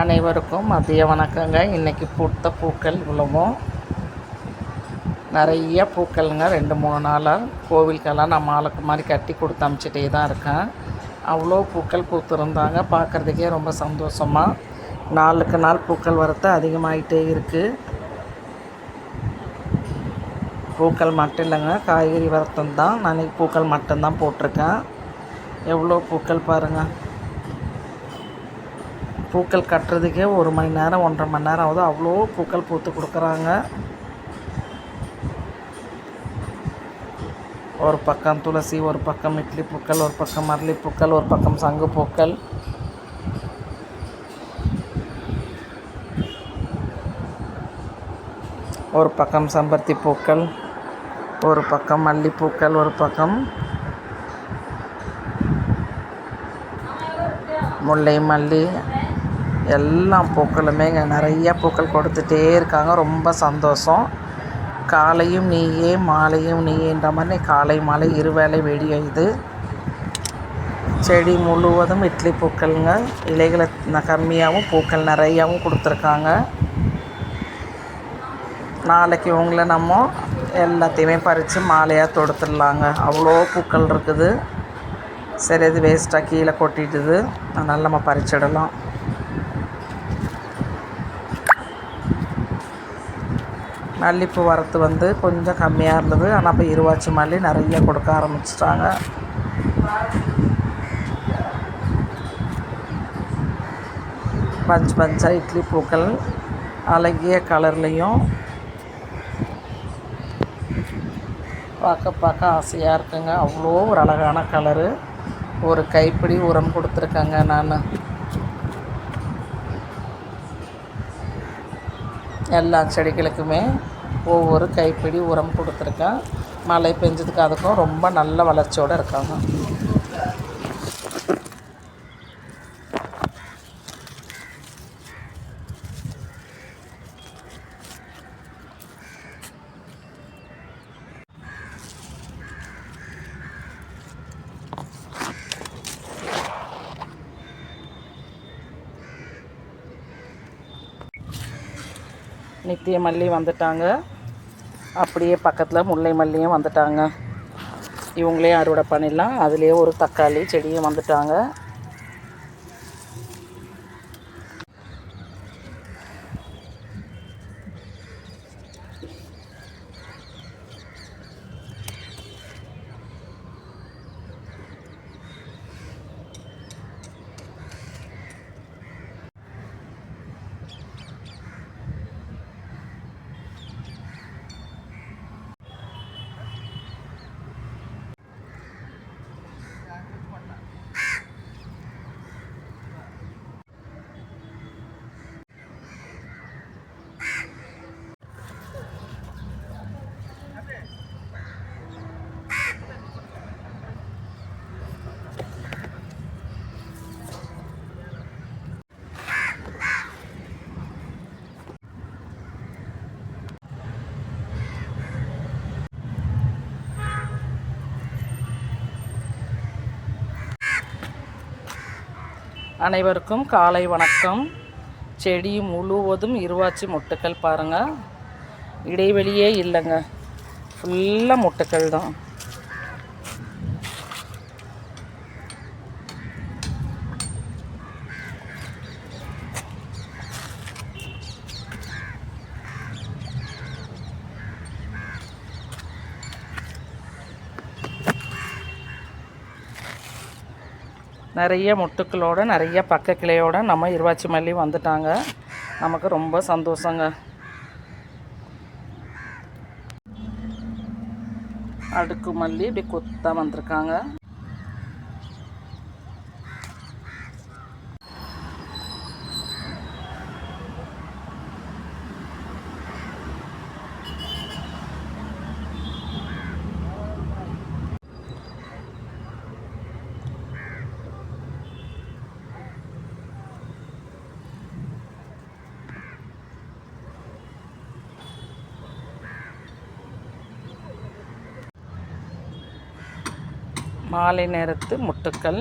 அனைவருக்கும் மதிய வணக்கங்க. இன்றைக்கி பூத்த பூக்கள் இவ்வளவும். நிறைய பூக்கள்ங்க. ரெண்டு மூணு நாளாக கோவிலுக்கெல்லாம் நான் மாலுக்கு மாதிரி கட்டி கொடுத்து அமுச்சிட்டே தான் இருக்கேன். அவ்வளோ பூக்கள் பூத்துருந்தாங்க. பார்க்குறதுக்கே ரொம்ப சந்தோஷமாக நாளுக்கு நாள் பூக்கள் வரத்து அதிகமாகிட்டே இருக்குது பூக்கள் மட்டும் இல்லைங்க. காய்கறி வரத்தும் தான். நான் இன்னைக்கு பூக்கள் மட்டும்தான் போட்டிருக்கேன். எவ்வளோ பூக்கள் பாருங்கள் பூக்கள் கட்டுறதுக்கே ஒரு மணி நேரம் ஒன்றரை மணி நேரம் ஆகுது. அவ்வளோ பூக்கள் பூத்து கொடுக்குறாங்க. ஒரு பக்கம் துளசி ஒரு பக்கம் இட்லி பூக்கள் ஒரு பக்கம் மரளி பூக்கள் ஒரு பக்கம் சங்கு பூக்கள். ஒரு பக்கம் செம்பருத்தி பூக்கள் ஒரு பக்கம் மல்லிப்பூக்கள் ஒரு பக்கம் முல்லை மல்லி எல்லா பூக்களுமே இங்கே நிறைய பூக்கள் கொடுத்துட்டே இருக்காங்க. ரொம்ப சந்தோஷம். காலையும் நீயே மாலையும் நீயேன்ற மாதிரி காலை மாலை இருவேளை வெடிய இது. செடி முழுவதும் இட்லி பூக்கள்ங்க. இலைகளை கம்மியாகவும் பூக்கள் நிறையாவும் கொடுத்துருக்காங்க. நாளைக்கு உங்களை நம்ம எல்லாத்தையுமே பறித்து மாலையாக தொடுத்துடலாங்க. அவ்வளோ பூக்கள் இருக்குது. சரி அது வேஸ்ட்டாக கீழே கொட்டிட்டுது அதனால் நம்ம பறிச்சிடலாம். மல்லிப்பூ வரத்து வந்து கொஞ்சம் கம்மியாக இருந்தது. ஆனால் இப்போ இருவாச்சி மல்லி நிறைய கொடுக்க ஆரம்பிச்சிட்டாங்க. பஞ்ச் பஞ்சாக இட்லி பூக்கள் அழகிய கலர்லேயும் பார்க்க பார்க்க ஆசையாக இருக்குங்க. அவ்வளோ ஒரு அழகான கலரு. ஒரு கைப்பிடி உரம் கொடுத்துருக்கேங்க நான். எல்லா செடிகளுக்குமே ஒவ்வொரு கைப்பிடி உரம் கொடுத்துருக்கேன். மழை பெஞ்சதுக்கு அதுக்கும் ரொம்ப நல்ல வளர்ச்சியோடு இருக்காங்க. நித்திய மல்லி வந்துட்டாங்க. அப்படியே பக்கத்தில் முல்லை மல்லியும் வந்துட்டாங்க. இவங்களே அறுவடை பண்ணிடலாம். அதுலேயே ஒரு தக்காளி செடியும் வந்துட்டாங்க. அனைவருக்கும் காலை வணக்கம். செடி முழுவதும் இருவாச்சி மொட்டுக்கள் பாருங்கள் இடைவெளியே இல்லைங்க. ஃபுல்லாக மொட்டுக்கள் தான். நிறைய முட்டுக்களோடு நிறைய பக்க கிளையோட நம்ம இருவாச்சி மல்லி வந்துட்டாங்க. நமக்கு ரொம்ப சந்தோஷங்க. அடுக்கு மல்லி இப்படி கொத்தாக வந்திருக்காங்க. மாலை நேரத்து முட்டுக்கள்.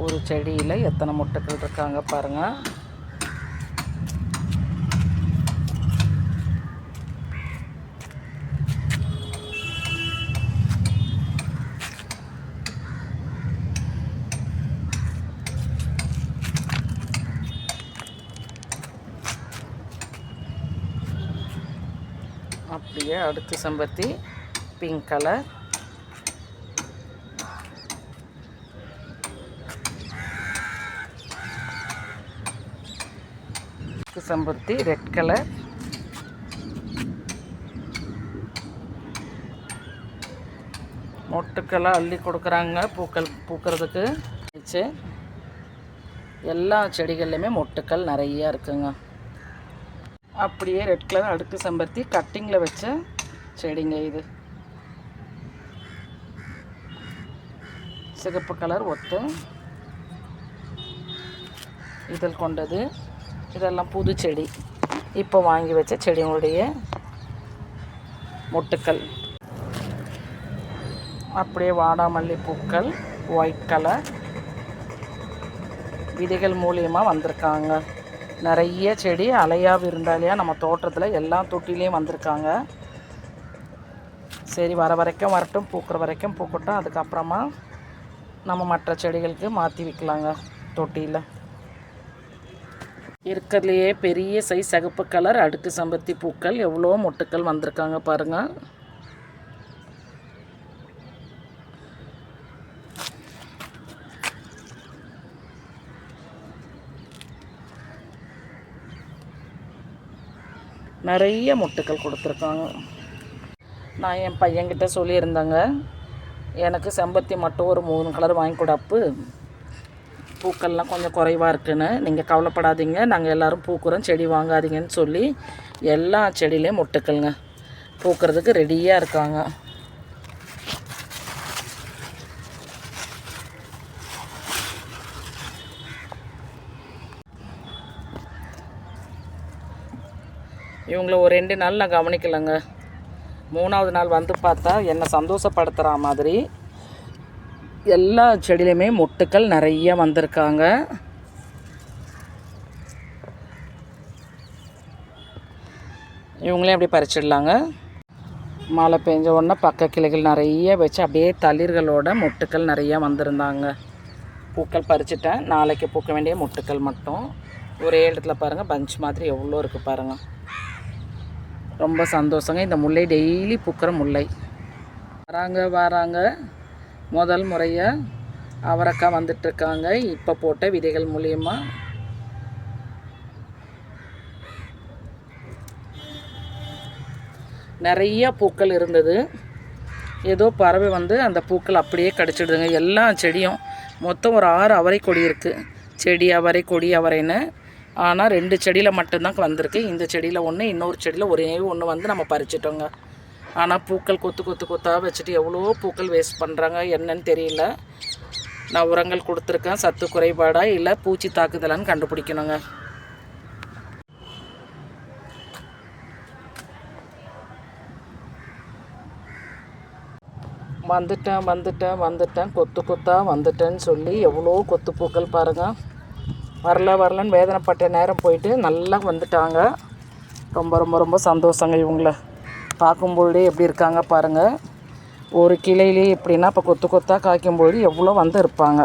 ஒரு செடியில் எத்தனை முட்டுக்கள் இருக்காங்க பாருங்கள் அப்படியே அடுத்து செம்பருத்தி. பிங்க் கலர் அடுக்கு செம்பருத்தி ரெட் கலர் மொட்டுக்கெல்லாம் அள்ளி கொடுக்குறாங்க பூக்கள் பூக்கிறதுக்கு. வச்சு எல்லா செடிகள்லையுமே மொட்டுக்கள் நிறையா இருக்குங்க. அப்படியே ரெட் கலர் அடுக்கு செம்பருத்தி கட்டிங்கில் வச்ச செடிங்க இது. சிகப்பு கலர் ஒத்து. இதில் கொண்டது. இதெல்லாம் புது செடி. இப்போ வாங்கி வச்ச செடிகளுடைய மொட்டுக்கள். அப்படியே வாடாமல்லி பூக்கள் ஒயிட் கலர் விதைகள் மூலியமாக வந்திருக்காங்க. நிறைய செடி அலையா விருந்தாலையாக நம்ம தோட்டத்தில் எல்லா தொட்டிலையும் வந்திருக்காங்க. சரி வர வரைக்கும் வரட்டும் பூக்கிற வரைக்கும் பூக்கட்டும். அதுக்கப்புறமா நம்ம மற்ற செடிகளுக்கு மாற்றி வைக்கலாங்க தொட்டியில். இருக்கிறதுலையே பெரிய சைஸ் சிகப்பு கலர் அடுக்கு சம்பத்தி பூக்கள் எவ்வளோ மொட்டுக்கள் வந்திருக்காங்க பாருங்கள் நிறைய மொட்டுக்கள் கொடுத்துருக்காங்க. நான் என் பையன்கிட்ட சொல்லியிருந்தேங்க எனக்கு செம்பருத்தி மட்டும் ஒரு மூணு கலர் வாங்கி கொடாப்பு பூக்கள்லாம் கொஞ்சம் குறைவாக இருக்குன்னு நீங்கள் கவலைப்படாதீங்க. நாங்கள் எல்லோரும் பூக்குறோம் செடி வாங்காதீங்கன்னு சொல்லி எல்லா செடியிலையும் முட்டுக்கள்ங்க. பூக்கிறதுக்கு ரெடியாக இருக்காங்க. இவங்கள ஒரு ரெண்டு நாள் நான் கவனிக்கலைங்க. மூணாவது நாள் வந்து பார்த்தா என்னை சந்தோஷப்படுத்துகிற மாதிரி எல்லா செடியிலையுமே மொட்டுக்கள் நிறைய வந்திருக்காங்க. இவங்களையும் அப்படியே பறிச்சிடலாங்க. மழை பெஞ்ச உடனே பக்க கிளைகள் நிறைய வச்சு அப்படியே தளிர்களோட மொட்டுக்கள் நிறையா வந்திருந்தாங்க. பூக்கள் பறிச்சிட்டேன். நாளைக்கு பூக்க வேண்டிய மொட்டுக்கள் மட்டும். ஒரே இடத்துல பாருங்கள் பஞ்ச் மாதிரி எவ்வளோ இருக்குது பாருங்கள் ரொம்ப சந்தோஷங்க. இந்த முல்லை டெய்லி பூக்கிற முல்லை. வராங்க வராங்க. முதல் முறையாக அவரக்காய் வந்துட்டுருக்காங்க. இப்போ போட்ட விதைகள் மூலியமாக நிறைய பூக்கள் இருந்தது. ஏதோ பறவை வந்து அந்த பூக்கள் அப்படியே கடிச்சிடுதுங்க. எல்லா செடியும் மொத்தம் ஒரு ஆறு அவரை கொடி இருக்குது செடி அவரை கொடி அவரைன்னு. ஆனால் ரெண்டு செடியில் மட்டும்தான் வந்திருக்கு. இந்த செடியில் ஒன்று இன்னொரு செடியில் ஒரே ஒன்று வந்து நம்ம பறிச்சிட்டோங்க. ஆனால் பூக்கள் கொத்து கொத்து கொத்தாக வச்சுட்டு எவ்வளோ பூக்கள் வேஸ்ட் பண்ணுறாங்க என்னன்னு தெரியல. நான் உரங்கள் கொடுத்துருக்கேன் சத்து குறைபாடாக இல்லை பூச்சி தாக்குதலான்னு கண்டுபிடிக்கணுங்க. வந்துட்டேன் வந்துட்டேன் வந்துட்டேன் கொத்து கொத்தாக வந்துட்டேன்னு சொல்லி எவ்வளோ கொத்து பூக்கள் பாருங்கள் வரல வரலன்னு வேதனைப்பட்ட நேரம் போயிட்டு நல்லா வந்துட்டாங்க. ரொம்ப ரொம்ப ரொம்ப சந்தோஷங்க இவங்கள. பார்க்கும்பொழுதே எப்படி இருக்காங்க பாருங்கள் ஒரு கிளையிலே எப்படின்னா இப்போ கொத்து கொத்தாக காய்க்கும்பொழுது எவ்வளோ வந்து இருப்பாங்க.